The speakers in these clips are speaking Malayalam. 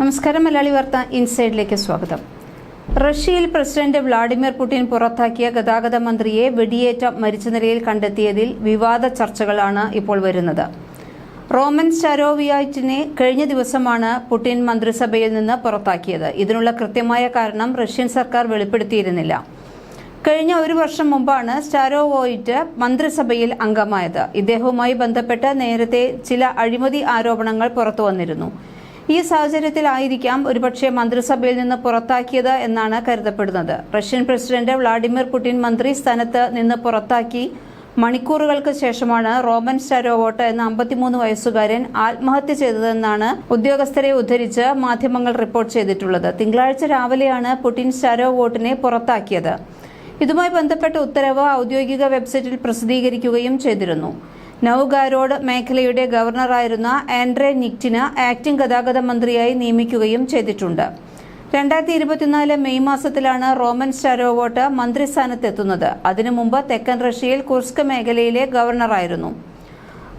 നമസ്കാരം മലയാളി വാർത്ത ഇൻസൈഡിലേക്ക് സ്വാഗതം. റഷ്യയിൽ പ്രസിഡന്റ് വ്ളാഡിമിർ പുടിൻ പുറത്താക്കിയ ഗതാഗത മന്ത്രിയെ വെടിയേറ്റ മരിച്ച നിലയിൽ കണ്ടെത്തിയതിൽ വിവാദ ചർച്ചകളാണ് ഇപ്പോൾ വരുന്നത്. റോമൻ സ്റ്റാരോവിയാറ്റിനെ കഴിഞ്ഞ ദിവസമാണ് പുടിൻ മന്ത്രിസഭയിൽ നിന്ന് പുറത്താക്കിയത്. ഇതിനുള്ള കൃത്യമായ കാരണം റഷ്യൻ സർക്കാർ വെളിപ്പെടുത്തിയിരുന്നില്ല. കഴിഞ്ഞ ഒരു വർഷം മുമ്പാണ് സ്റ്റാരോവോയിറ്റ് മന്ത്രിസഭയിൽ അംഗമായത്. ഇദ്ദേഹവുമായി ബന്ധപ്പെട്ട് നേരത്തെ ചില അഴിമതി ആരോപണങ്ങൾ പുറത്തു വന്നിരുന്നു ഈ സാഹചര്യത്തിലായിരിക്കാം ഒരുപക്ഷെ മന്ത്രിസഭയിൽ നിന്ന് പുറത്താക്കിയത് എന്നാണ് കരുതപ്പെടുന്നത്. റഷ്യൻ പ്രസിഡന്റ് വ്ളാഡിമിർ പുടിൻ മന്ത്രി സ്ഥാനത്ത് നിന്ന് പുറത്താക്കി മണിക്കൂറുകൾക്ക് ശേഷമാണ് റോമൻ സ്റ്റാരോവോട്ട് എന്ന അമ്പത്തിമൂന്ന് വയസ്സുകാരൻ ആത്മഹത്യ ചെയ്തതെന്നാണ് ഉദ്യോഗസ്ഥരെ ഉദ്ധരിച്ച് മാധ്യമങ്ങൾ റിപ്പോർട്ട് ചെയ്തിട്ടുള്ളത്. തിങ്കളാഴ്ച രാവിലെയാണ് പുടിൻ സ്റ്റാരോവോട്ടിനെ പുറത്താക്കിയത്. ഇതുമായി ബന്ധപ്പെട്ട ഉത്തരവ് ഔദ്യോഗിക വെബ്സൈറ്റിൽ പ്രസിദ്ധീകരിക്കുകയും ചെയ്തിരുന്നു. നൌഗാരോഡ് മേഖലയുടെ ഗവർണറായിരുന്ന ആൻഡ്രേ നിക്റ്റിന് ആക്ടിംഗ് ഗതാഗത മന്ത്രിയായി നിയമിക്കുകയും ചെയ്തിട്ടുണ്ട്. രണ്ടായിരത്തി ഇരുപത്തിനാല് മെയ് മാസത്തിലാണ് റോമൻ സ്റ്റാരോവോട്ട് മന്ത്രിസ്ഥാനത്തെത്തുന്നത്. അതിനു മുമ്പ് തെക്കൻ റഷ്യയിൽ കുർസ്ക് മേഖലയിലെ ഗവർണറായിരുന്നു.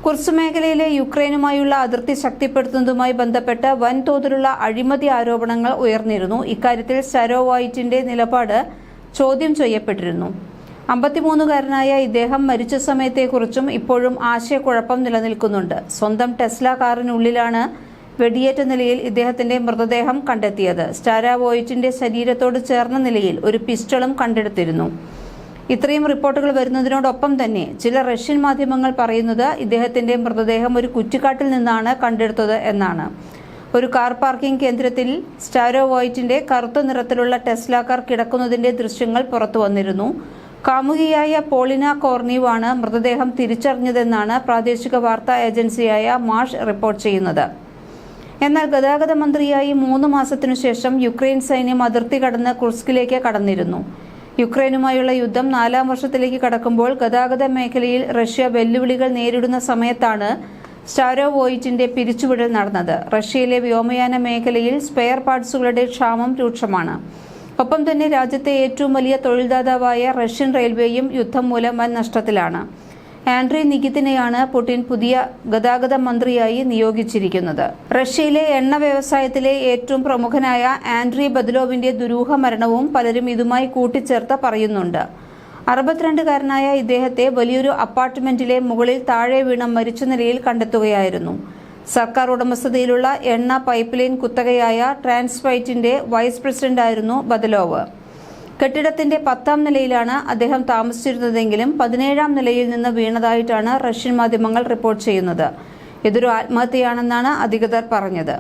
കുർസ് മേഖലയിലെ യുക്രൈനുമായുള്ള അതിർത്തി ശക്തിപ്പെടുത്തുന്നതുമായി ബന്ധപ്പെട്ട് വൻതോതിലുള്ള അഴിമതി ആരോപണങ്ങൾ ഉയർന്നിരുന്നു. ഇക്കാര്യത്തിൽ സ്റ്റാരോവൈറ്റിന്റെ നിലപാട് ചോദ്യം ചെയ്യപ്പെട്ടിരുന്നു. അമ്പത്തിമൂന്നുകാരനായ ഇദ്ദേഹം മരിച്ച സമയത്തെക്കുറിച്ചും ഇപ്പോഴും ആശയക്കുഴപ്പം നിലനിൽക്കുന്നുണ്ട്. സ്വന്തം ടെസ്ല കാറിനുള്ളിലാണ് വെടിയേറ്റ നിലയിൽ ഇദ്ദേഹത്തിന്റെ മൃതദേഹം കണ്ടെത്തിയത്. സ്റ്റാരാവോയിറ്റിന്റെ ശരീരത്തോട് ചേർന്ന നിലയിൽ ഒരു പിസ്റ്റളും കണ്ടെടുത്തിരുന്നു. ഇത്രയും റിപ്പോർട്ടുകൾ വരുന്നതിനോടൊപ്പം തന്നെ ചില റഷ്യൻ മാധ്യമങ്ങൾ പറയുന്നത് ഇദ്ദേഹത്തിന്റെ മൃതദേഹം ഒരു കുറ്റിക്കാട്ടിൽ നിന്നാണ് കണ്ടെടുത്തത് എന്നാണ്. ഒരു കാർ പാർക്കിംഗ് കേന്ദ്രത്തിൽ സ്റ്റാരോവോയിറ്റിന്റെ കറുത്ത നിറത്തിലുള്ള ടെസ്ല കാർ കിടക്കുന്നതിന്റെ ദൃശ്യങ്ങൾ പുറത്തു വന്നിരുന്നു കാമുകിയായ പോളിന കോർണീവാണ് മൃതദേഹം തിരിച്ചറിഞ്ഞതെന്നാണ് പ്രാദേശിക വാർത്താ ഏജൻസിയായ മാഷ് റിപ്പോർട്ട് ചെയ്യുന്നത്. എന്നാൽ ഗതാഗത മന്ത്രിയായി മൂന്ന് മാസത്തിനു ശേഷം യുക്രൈൻ സൈന്യം അതിർത്തി കടന്ന് കുർസ്കിലേക്ക് കടന്നിരുന്നു. യുക്രൈനുമായുള്ള യുദ്ധം നാലാം വർഷത്തിലേക്ക് കടക്കുമ്പോൾ ഗതാഗത മേഖലയിൽ റഷ്യ വെല്ലുവിളികൾ നേരിടുന്ന സമയത്താണ് സ്റ്റാരോവോയിറ്റിന്റെ പിരിച്ചുവിടൽ നടന്നത്. റഷ്യയിലെ വ്യോമയാന മേഖലയിൽ സ്പെയർ പാർട്സുകളുടെ ക്ഷാമം രൂക്ഷമാണ്. ഒപ്പം തന്നെ രാജ്യത്തെ ഏറ്റവും വലിയ തൊഴിൽദാതാവായ റഷ്യൻ റെയിൽവേയും യുദ്ധം മൂലം വൻ നഷ്ടത്തിലാണ്. ആൻഡ്രി നികിത്തിനെയാണ് പുടിൻ പുതിയ ഗതാഗത മന്ത്രിയായി നിയോഗിച്ചിരിക്കുന്നത്. റഷ്യയിലെ എണ്ണ വ്യവസായത്തിലെ ഏറ്റവും പ്രമുഖനായ ആൻഡ്രി ബദലോവിന്റെ ദുരൂഹ മരണവും പലരും ഇതുമായി കൂട്ടിച്ചേർത്ത് പറയുന്നുണ്ട്. അറുപത്തിരണ്ടുകാരനായ ഇദ്ദേഹത്തെ വലിയൊരു അപ്പാർട്ട്മെന്റിലെ മുകളിൽ താഴെ വീണ മരിച്ച നിലയിൽ കണ്ടെത്തുകയായിരുന്നു. സർക്കാർ ഉടമസ്ഥതയിലുള്ള എണ്ണ പൈപ്പ് ലൈൻ കുത്തകയായ ട്രാൻസ്ഫൈറ്റിന്റെ വൈസ് പ്രസിഡന്റായിരുന്നു ബദലോവ്. കെട്ടിടത്തിന്റെ പത്താം നിലയിലാണ് അദ്ദേഹം താമസിച്ചിരുന്നതെങ്കിലും പതിനേഴാം നിലയിൽ നിന്ന് വീണതായിട്ടാണ് റഷ്യൻ മാധ്യമങ്ങൾ റിപ്പോർട്ട് ചെയ്യുന്നത്. ഇതൊരു ആത്മഹത്യയാണെന്നാണ് അധികൃതർ പറഞ്ഞത്.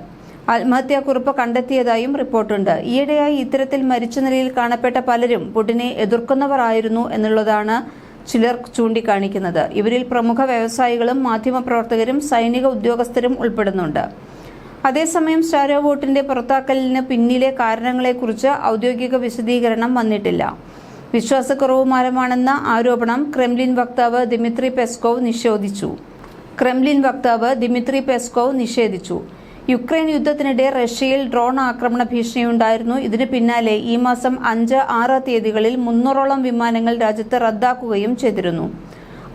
ആത്മഹത്യാക്കുറിപ്പ് കണ്ടെത്തിയതായും റിപ്പോർട്ടുണ്ട്. ഈയിടെയായി ഇത്തരത്തിൽ മരിച്ച നിലയിൽ കാണപ്പെട്ട പലരും പുടിനെ എതിർക്കുന്നവർ ആയിരുന്നു എന്നുള്ളതാണ് ചിലർ ചൂണ്ടിക്കാണിക്കുന്നത്. ഇവരിൽ പ്രമുഖ വ്യവസായികളും മാധ്യമപ്രവർത്തകരും സൈനിക ഉദ്യോഗസ്ഥരും ഉൾപ്പെടുന്നുണ്ട്. അതേസമയം സ്റ്റാരോ വോട്ടിന്റെ പുറത്താക്കലിന് പിന്നിലെ കാരണങ്ങളെക്കുറിച്ച് ഔദ്യോഗിക വിശദീകരണം വന്നിട്ടില്ല. വിശ്വാസക്കുറവ് മാരമാണെന്ന ആരോപണം ക്രെംലിൻ വക്താവ് ദിമിത്രി പെസ്കോവ് നിഷേധിച്ചു. ക്രെംലിൻ വക്താവ് ദിമിത്രി പെസ്കോവ് നിഷേധിച്ചു. യുക്രൈൻ യുദ്ധത്തിനിടെ റഷ്യയിൽ ഡ്രോൺ ആക്രമണ ഭീഷണിയുണ്ടായിരുന്നു. ഇതിന് പിന്നാലെ ഈ മാസം അഞ്ച് ആറ് തീയതികളിൽ മുന്നൂറോളം വിമാനങ്ങൾ രാജ്യത്ത് റദ്ദാക്കുകയും ചെയ്തിരുന്നു.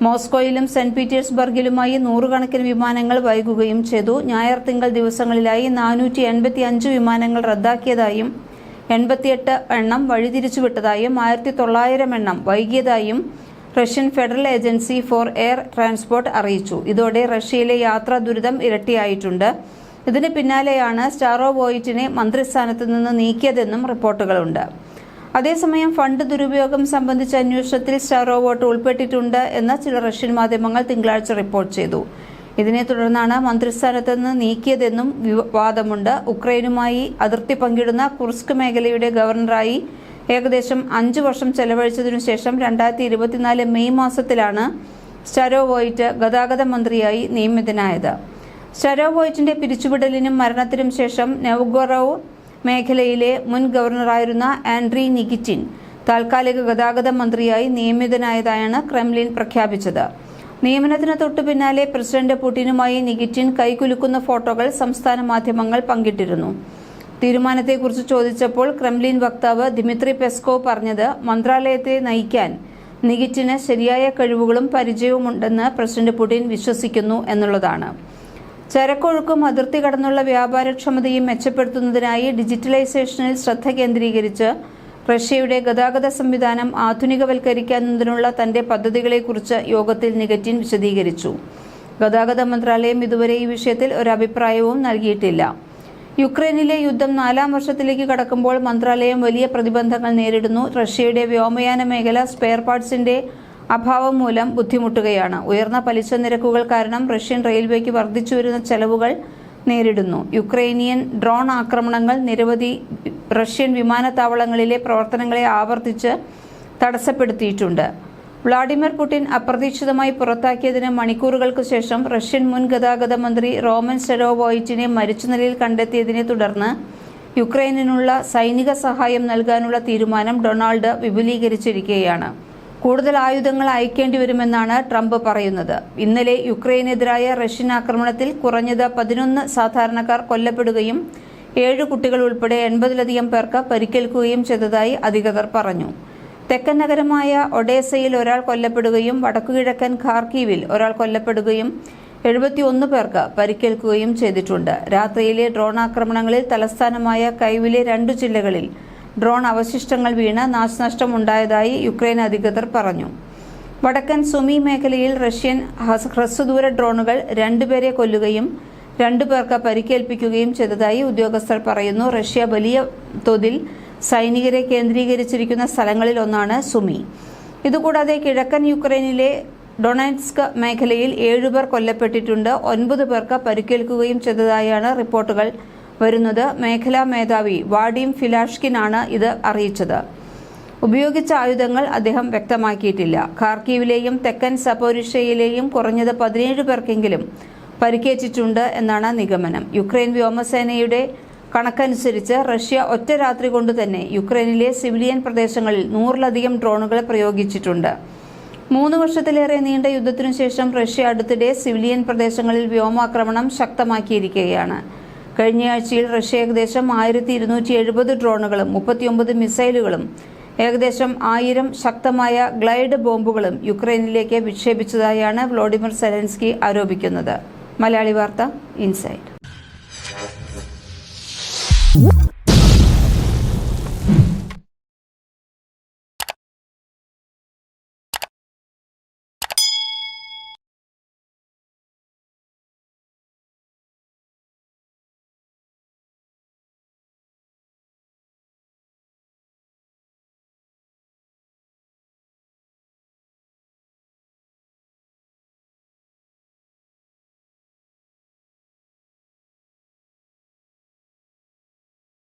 മോസ്കോയിലും സെന്റ് പീറ്റേഴ്സ്ബർഗിലുമായി നൂറുകണക്കിന് വിമാനങ്ങൾ വൈകുകയും ചെയ്തു. ഞായർ തിങ്കൾ ദിവസങ്ങളിലായി നാനൂറ്റി എൺപത്തി അഞ്ച് വിമാനങ്ങൾ റദ്ദാക്കിയതായും എൺപത്തിയെട്ട് എണ്ണം വഴിതിരിച്ചുവിട്ടതായും ആയിരത്തി തൊള്ളായിരം എണ്ണം വൈകിയതായും Russian federal agency for air transport അറിയിച്ചു. ഇതോടെ റഷ്യയിലെ യാത്രാ ദുരിതം ഇരട്ടിയായിട്ടുണ്ട്. ഇതിന് പിന്നാലെയാണ് സ്റ്റാറോ ബോയിറ്റിനെ മന്ത്രിസ്ഥാനത്ത് നിന്ന് നീക്കിയതെന്നും റിപ്പോർട്ടുകളുണ്ട്. അതേസമയം ഫണ്ട് ദുരുപയോഗം സംബന്ധിച്ച അന്വേഷണത്തിൽ സ്റ്റാറോവോട്ട് ഉൾപ്പെട്ടിട്ടുണ്ട് എന്ന് ചില റഷ്യൻ മാധ്യമങ്ങൾ തിങ്കളാഴ്ച റിപ്പോർട്ട് ചെയ്തു. ഇതിനെ തുടർന്നാണ് മന്ത്രിസ്ഥാനത്ത് നിന്ന് നീക്കിയതെന്നും വിവാദമുണ്ട് ഉക്രൈനുമായി അതിർത്തി പങ്കിടുന്ന കുർസ്ക് മേഖലയുടെ ഗവർണറായി ഏകദേശം അഞ്ചു വർഷം ചെലവഴിച്ചതിനു ശേഷം രണ്ടായിരത്തി ഇരുപത്തിനാല് മെയ് മാസത്തിലാണ് സ്റ്റാരോവോയിറ്റ് ഗതാഗത മന്ത്രിയായി നിയമിതനായത്. സ്റ്റാരോവോയിറ്റിന്റെ പിരിച്ചുവിടലിനും മരണത്തിനും ശേഷം നെവ്ഗോറോവ് മേഖലയിലെ മുൻ ഗവർണറായിരുന്ന ആൻഡ്രി നിഗിറ്റിൻ താൽക്കാലിക ഗതാഗത മന്ത്രിയായി നിയമിതനായതായാണ് ക്രെംലിൻ പ്രഖ്യാപിച്ചത്. നിയമനത്തിന് തൊട്ടു പിന്നാലെ പ്രസിഡന്റ് പുടിനുമായി നിഗിറ്റിൻ കൈകുലുക്കുന്ന ഫോട്ടോകൾ സംസ്ഥാന മാധ്യമങ്ങൾ പങ്കിട്ടിരുന്നു. തീരുമാനത്തെക്കുറിച്ച് ചോദിച്ചപ്പോൾ ക്രെംലിൻ വക്താവ് ദിമിത്രി പെസ്കോ പറഞ്ഞത് മന്ത്രാലയത്തെ നയിക്കാൻ നികിറ്റിന് ശരിയായ കഴിവുകളും പരിചയവുമുണ്ടെന്ന് പ്രസിഡന്റ് പുടിൻ വിശ്വസിക്കുന്നു എന്നുള്ളതാണ്. ചരക്കൊഴുക്കും അതിർത്തി കടന്നുള്ള വ്യാപാരക്ഷമതയും മെച്ചപ്പെടുത്തുന്നതിനായി ഡിജിറ്റലൈസേഷനിൽ ശ്രദ്ധ കേന്ദ്രീകരിച്ച് റഷ്യയുടെ ഗതാഗത സംവിധാനം ആധുനികവൽക്കരിക്കുന്നതിനുള്ള തന്റെ പദ്ധതികളെക്കുറിച്ച് യോഗത്തിൽ നികറ്റിൻ വിശദീകരിച്ചു. ഗതാഗത മന്ത്രാലയം ഇതുവരെ ഈ വിഷയത്തിൽ ഒരു അഭിപ്രായവും നൽകിയിട്ടില്ല. യുക്രൈനിലെ യുദ്ധം നാലാം വർഷത്തിലേക്ക് കടക്കുമ്പോൾ മന്ത്രാലയം വലിയ പ്രതിബന്ധങ്ങൾ നേരിടുന്നു. റഷ്യയുടെ വ്യോമയാന മേഖല സ്പെയർ പാർട്സിന്റെ അഭാവം മൂലം ബുദ്ധിമുട്ടുകയാണ്. ഉയർന്ന പലിശ നിരക്കുകൾ കാരണം റഷ്യൻ റെയിൽവേക്ക് വർദ്ധിച്ചു വരുന്ന ചെലവുകൾ നേരിടുന്നു. യുക്രൈനിയൻ ഡ്രോൺ ആക്രമണങ്ങൾ നിരവധി റഷ്യൻ വിമാനത്താവളങ്ങളിലെ പ്രവർത്തനങ്ങളെ ആവർത്തിച്ച് തടസ്സപ്പെടുത്തിയിട്ടുണ്ട്. വ്ളാഡിമിർ പുടിൻ അപ്രതീക്ഷിതമായി പുറത്താക്കിയതിന് മണിക്കൂറുകൾക്ക് ശേഷം റഷ്യൻ മുൻ ഗതാഗത മന്ത്രി റോമൻ സെഡോവോയിറ്റിനെ മരിച്ച നിലയിൽ കണ്ടെത്തിയതിനെ തുടർന്ന് യുക്രൈനിനുള്ള സൈനിക സഹായം നൽകാനുള്ള തീരുമാനം ഡൊണാൾഡ് വിപുലീകരിച്ചിരിക്കുകയാണ്. കൂടുതൽ ആയുധങ്ങൾ അയക്കേണ്ടി വരുമെന്നാണ് ട്രംപ് പറയുന്നത്. ഇന്നലെ യുക്രൈനെതിരായ റഷ്യൻ ആക്രമണത്തിൽ കുറഞ്ഞത് പതിനൊന്ന് സാധാരണക്കാർ കൊല്ലപ്പെടുകയും ഏഴ് കുട്ടികൾ ഉൾപ്പെടെ എൺപതിലധികം പേർക്ക് പരിക്കേൽക്കുകയും ചെയ്തതായി അധികൃതർ പറഞ്ഞു. തെക്കൻ നഗരമായ ഒഡേസയിൽ ഒരാൾ കൊല്ലപ്പെടുകയും വടക്കുകിഴക്കൻ ഖാർക്കീവിൽ ഒരാൾ കൊല്ലപ്പെടുകയും എഴുപത്തിയൊന്ന് പേർക്ക് പരിക്കേൽക്കുകയും ചെയ്തിട്ടുണ്ട്. രാത്രിയിലെ ഡ്രോൺ ആക്രമണങ്ങളിൽ തലസ്ഥാനമായ കൈവിലെ രണ്ടു ജില്ലകളിൽ ഡ്രോൺ അവശിഷ്ടങ്ങൾ വീണ് നാശനഷ്ടം ഉണ്ടായതായി യുക്രൈൻ അധികൃതർ പറഞ്ഞു. വടക്കൻ സുമി മേഖലയിൽ റഷ്യൻ ഹ്രസ്വദൂര ഡ്രോണുകൾ രണ്ടുപേരെ കൊല്ലുകയും രണ്ടു പേർക്ക് പരിക്കേൽപ്പിക്കുകയും ചെയ്തതായി ഉദ്യോഗസ്ഥർ പറയുന്നു. റഷ്യ വലിയ തോതിൽ സൈനികരെ കേന്ദ്രീകരിച്ചിരിക്കുന്ന സ്ഥലങ്ങളിൽ ഒന്നാണ് സുമി. ഇതുകൂടാതെ കിഴക്കൻ യുക്രൈനിലെ ഡൊണാറ്റ്സ്ക് മേഖലയിൽ ഏഴുപേർ കൊല്ലപ്പെട്ടിട്ടുണ്ട്. ഒൻപത് പേർക്ക് പരിക്കേൽക്കുകയും ചെയ്തതായാണ് റിപ്പോർട്ടുകൾ വരുന്നത് മേഖലാ മേധാവി വാഡിം ഫിലാഷ്കിനാണ് ഇത് അറിയിച്ചത്. ഉപയോഗിച്ച ആയുധങ്ങൾ അദ്ദേഹം വ്യക്തമാക്കിയിട്ടില്ല. ഖാർക്കീവിലെയും തെക്കൻ സപ്പോരിഷയിലെയും കുറഞ്ഞത് പതിനേഴ് പേർക്കെങ്കിലും പരിക്കേറ്റിട്ടുണ്ട് എന്നാണ് നിഗമനം. യുക്രൈൻ വ്യോമസേനയുടെ കണക്കനുസരിച്ച് റഷ്യ ഒറ്റ രാത്രി കൊണ്ട് തന്നെ യുക്രൈനിലെ സിവിലിയൻ പ്രദേശങ്ങളിൽ നൂറിലധികം ഡ്രോണുകൾ പ്രയോഗിച്ചിട്ടുണ്ട്. മൂന്ന് വർഷത്തിലേറെ നീണ്ട യുദ്ധത്തിനു ശേഷം റഷ്യ അടുത്തിടെ സിവിലിയൻ പ്രദേശങ്ങളിൽ വ്യോമാക്രമണം ശക്തമാക്കിയിരിക്കുകയാണ്. കഴിഞ്ഞയാഴ്ചയിൽ റഷ്യ ഏകദേശം ആയിരത്തി ഇരുന്നൂറ്റി എഴുപത് ഡ്രോണുകളും മുപ്പത്തിയൊമ്പത് മിസൈലുകളും ഏകദേശം ആയിരം ശക്തമായ ഗ്ലൈഡ് ബോംബുകളും യുക്രൈനിലേക്ക് വിക്ഷേപിച്ചതായാണ് വ്ളോഡിമിർ സെലൻസ്കി ആരോപിക്കുന്നത്. മലയാളി വാർത്ത ഇൻസൈഡ്